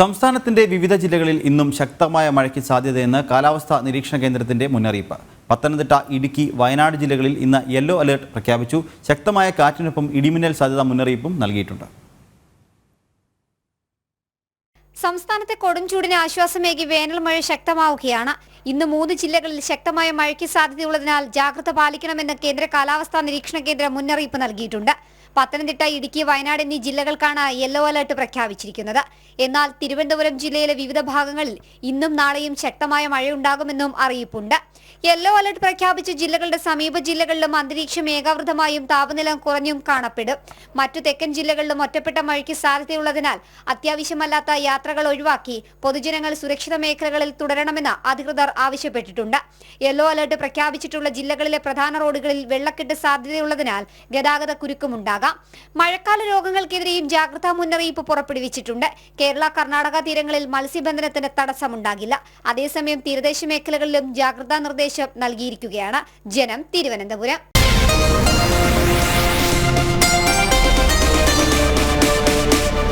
സംസ്ഥാനത്തിന്റെ വിവിധ ജില്ലകളിൽ ഇന്നും ശക്തമായ മഴയ്ക്ക് സാധ്യതയെന്ന് കാലാവസ്ഥാ നിരീക്ഷണ കേന്ദ്രത്തിന്റെ മുന്നറിയിപ്പ്. പത്തനംതിട്ട ഇടുക്കി വയനാട് ജില്ലകളിൽ ഇന്ന് യെല്ലോ അലേർട്ട് പ്രഖ്യാപിച്ചു. ശക്തമായ കാറ്റിനൊപ്പം ഇടിമിന്നൽ സാധ്യത മുന്നറിയിപ്പും നൽകിയിട്ടുണ്ട്. സംസ്ഥാനത്തെ കൊടുംചൂടിന് ആശ്വാസമേകി വേനൽ മഴ ശക്തമാവുകയാണ്. ഇന്ന് മൂന്ന് ജില്ലകളിൽ ശക്തമായ മഴയ്ക്ക് സാധ്യതയുള്ളതിനാൽ ജാഗ്രത പാലിക്കണമെന്ന് കേന്ദ്ര കാലാവസ്ഥാ നിരീക്ഷണ കേന്ദ്രം മുന്നറിയിപ്പ് നൽകിയിട്ടുണ്ട്. പത്തനംതിട്ട ഇടുക്കി വയനാട് എന്നീ ജില്ലകൾക്കാണ് യെല്ലോ അലർട്ട് പ്രഖ്യാപിച്ചിരിക്കുന്നത്. എന്നാൽ തിരുവനന്തപുരം ജില്ലയിലെ വിവിധ ഭാഗങ്ങളിൽ ഇന്നും നാളെയും ശക്തമായ മഴയുണ്ടാകുമെന്നും അറിയിപ്പുണ്ട്. യെല്ലോ അലർട്ട് പ്രഖ്യാപിച്ച ജില്ലകളുടെ സമീപ ജില്ലകളിലും അന്തരീക്ഷം ഏകാവൃതമായും താപനില കുറഞ്ഞും കാണപ്പെടും. മറ്റു തെക്കൻ ജില്ലകളിലും ഒറ്റപ്പെട്ട മഴയ്ക്ക് സാധ്യതയുള്ളതിനാൽ അത്യാവശ്യമല്ലാത്ത യാത്രകൾ ഒഴിവാക്കി പൊതുജനങ്ങൾ സുരക്ഷിത മേഖലകളിൽ തുടരണമെന്ന് അധികൃതർ ആവശ്യപ്പെട്ടിട്ടുണ്ട്. യെല്ലോ അലർട്ട് പ്രഖ്യാപിച്ചിട്ടുള്ള ജില്ലകളിലെ പ്രധാന റോഡുകളിൽ വെള്ളക്കെട്ട് സാധ്യതയുള്ളതിനാൽ ഗതാഗത കുരുക്കുമുണ്ടാകാം മഴക്കാല രോഗങ്ങൾക്കെതിരെയും ജാഗ്രതാ മുന്നറിയിപ്പ് പുറപ്പെടുവിച്ചിട്ടുണ്ട്. കേരള കർണാടക തീരങ്ങളിൽ മത്സ്യബന്ധനത്തിന് തടസ്സമുണ്ടാകില്ല. അതേസമയം തീരദേശ മേഖലകളിലും ജാഗ്രതാ നിർദ്ദേശം നൽകിയിരിക്കുകയാണ്. ജനം തിരുവനന്തപുരം.